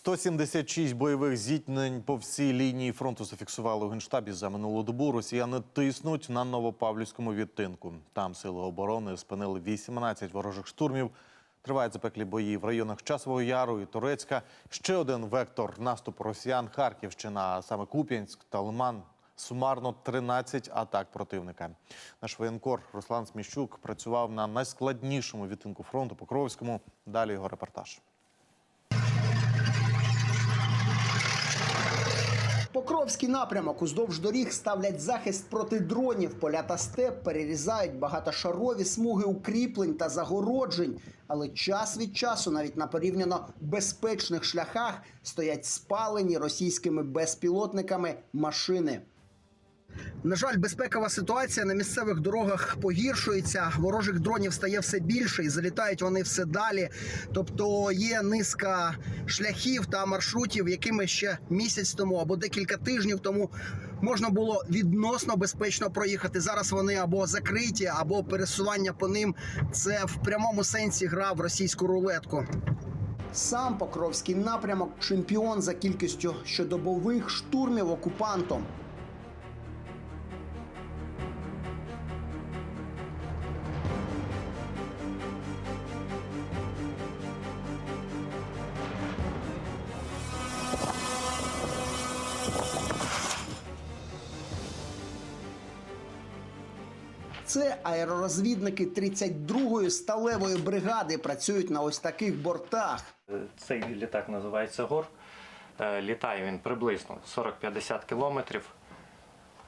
176 бойових зіткнень по всій лінії фронту зафіксували у генштабі за минулу добу. Росіяни тиснуть на Новопавлівському відтинку. Там сили оборони спинили 18 ворожих штурмів. Тривають запеклі бої в районах Часового Яру і Турецька. Ще один вектор наступу росіян Харківщина, а саме Куп'янськ та Лиман. Сумарно 13 атак противника. Наш воєнкор Руслан Сміщук працював на найскладнішому відтинку фронту Покровському. Далі його репортаж. Покровський напрямок уздовж доріг ставлять захист проти дронів. Поля та степ перерізають багатошарові смуги укріплень та загороджень. Але час від часу, навіть на порівняно безпечних шляхах, стоять спалені російськими безпілотниками машини. На жаль, безпекова ситуація на місцевих дорогах погіршується. Ворожих дронів стає все більше і залітають вони все далі. Тобто є низка шляхів та маршрутів, якими ще місяць тому або декілька тижнів тому можна було відносно безпечно проїхати. Зараз вони або закриті, або пересування по ним це в прямому сенсі гра в російську рулетку. Сам Покровський напрямок чемпіон за кількістю щодобових штурмів окупантом. Це аеророзвідники 32-ї сталевої бригади працюють на ось таких бортах. Цей літак називається ГОР. Е, Літає він приблизно 40-50 кілометрів.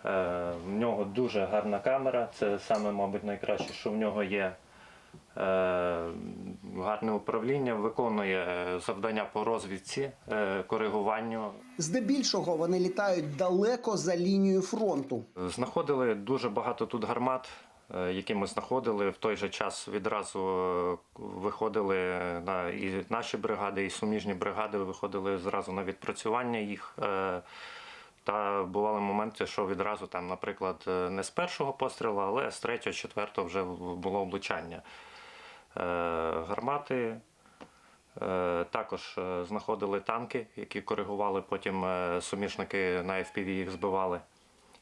Е, В нього дуже гарна камера. Це саме, мабуть, найкраще, що в нього є е, гарне управління, виконує завдання по розвідці, коригуванню. Здебільшого вони літають далеко за лінією фронту. Знаходили дуже багато тут гармат, які ми знаходили. В той же час відразу е, виходили на і наші бригади, і суміжні бригади виходили зразу на відпрацювання їх. е, Та бували моменти, що відразу там, наприклад, е, не з першого пострілу, але з третього, четвертого вже було влучання. Е, Гармати. Е, Також е, знаходили танки, які коригували, потім е, сумішники на FPV їх збивали,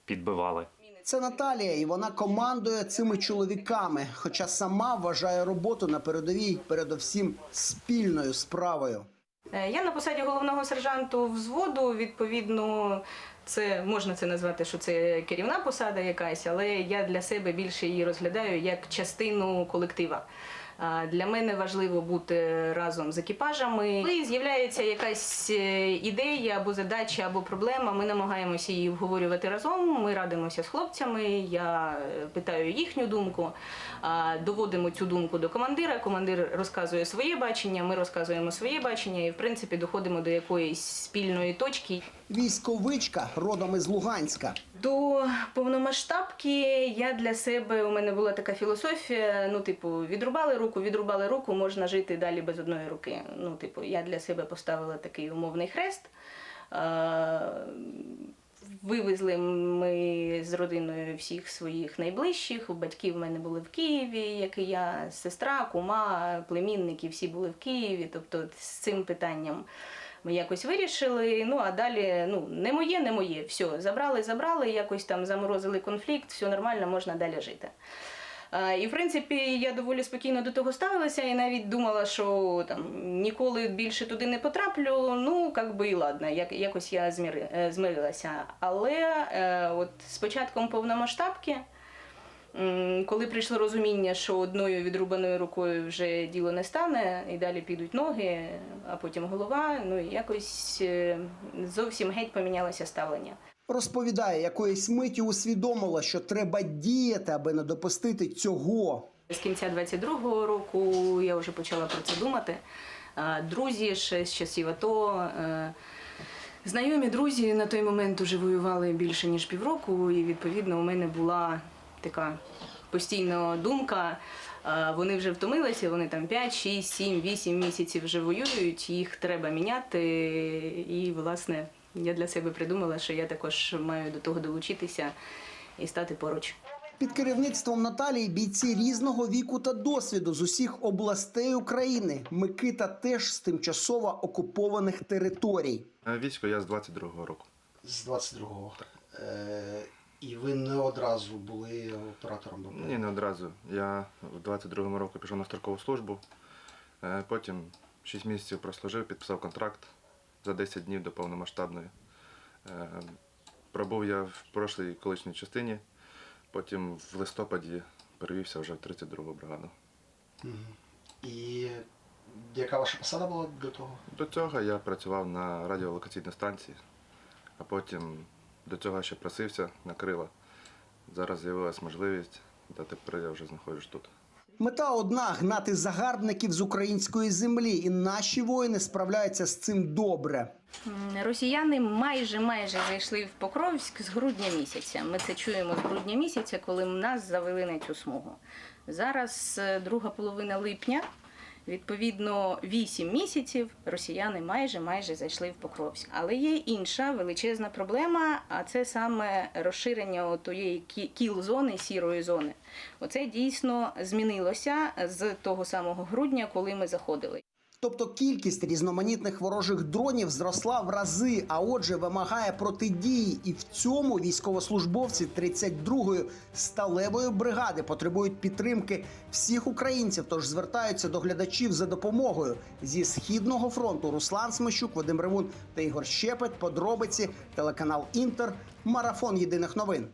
підбивали. Це Наталія, і вона командує цими чоловіками, хоча сама вважає роботу на передовій передовсім спільною справою. Е, Я на посаді головного сержанту взводу. Відповідно, це можна це назвати, що це керівна посада якась, але я для себе більше її розглядаю як частину колектива. Для мене важливо бути разом з екіпажами. Коли з'являється якась е, ідея або задача, або проблема, ми намагаємося її обговорювати разом. Ми радимося з хлопцями. Я е, питаю їхню думку, доводимо цю думку до командира. Командир розказує своє бачення, ми розказуємо своє бачення, і в принципі доходимо до якоїсь спільної точки. Військовичка родом із Луганська. До повномасштабки я для себе у мене була така філософія. Ну, типу, відрубали руку, відрубали руку, можна жити далі без одної руки. Ну, типу, я для себе поставила такий умовний хрест. Вивезли ми з родиною всіх своїх найближчих. Батьки в мене були в Києві, як і я, сестра, кума, племінники всі були в Києві. Тобто з цим питанням ми якось вирішили. Ну а далі ну не моє, не моє. Все, забрали, забрали, якось там заморозили конфлікт, все нормально, можна далі жити. І в принципі я доволі спокійно до того ставилася і навіть думала, що там ніколи більше туди не потраплю. Ну як би і ладно, як якось я зміри, е, змирилася. Але е, от з початком повномасштабки. Коли прийшло розуміння, що одною відрубаною рукою вже діло не стане, і далі підуть ноги, а потім голова, ну і якось е, зовсім геть помінялося ставлення. Розповідає, якоїсь миті усвідомила, що треба діяти, аби не допустити цього. З кінця 22-го року я вже почала про це думати. Друзі ще з часів АТО. е, Знайомі друзі на той момент вже воювали більше ніж півроку, і відповідно у мене була така постійна думка. Вони вже втомилися, вони там 5, 6, 7, 8 місяців вже воюють, їх треба міняти. І, власне, я для себе придумала, що я також маю до того долучитися і стати поруч. Під керівництвом Наталії бійці різного віку та досвіду з усіх областей України. Микита теж з тимчасово окупованих територій. Е, Військо я з 22-го року. З 22-го. Е, і ви не одразу були оператором БПЛА? Ні, не одразу. Я в 22-му року пішов на строкову службу. Е, Потім 6 місяців прослужив, підписав контракт за 10 днів до повномасштабної. Е, Пробув я в прошлій колишній частині, потім в листопаді перевівся вже в 32-гу бригаду. І яка ваша посада була до того? До цього я працював на радіолокаційній станції, а потім до цього ще просився на крила. Зараз з'явилась можливість, та тепер я вже знаходжусь тут. Мета одна гнати загарбників з української землі, і наші воїни справляються з цим добре. Росіяни майже майже зайшли в Покровськ з грудня місяця. Ми це чуємо з грудня місяця, коли нас завели на цю смугу. Зараз е, друга половина липня. Відповідно, 8 місяців росіяни майже майже зайшли в Покровськ. Але є інша величезна проблема, а це саме розширення тієї кіл-зони, сірої зони. Оце дійсно змінилося з того самого грудня, коли ми заходили. Тобто кількість різноманітних ворожих дронів зросла в рази, а отже, вимагає протидії. І в цьому військовослужбовці 32-ї сталевої бригади потребують підтримки всіх українців. Тож звертаються до глядачів за допомогою зі східного фронту. Руслан Смещук, Вадим Ревун та Ігор Щепет. Подробиці телеканал Інтер. Марафон єдиних новин.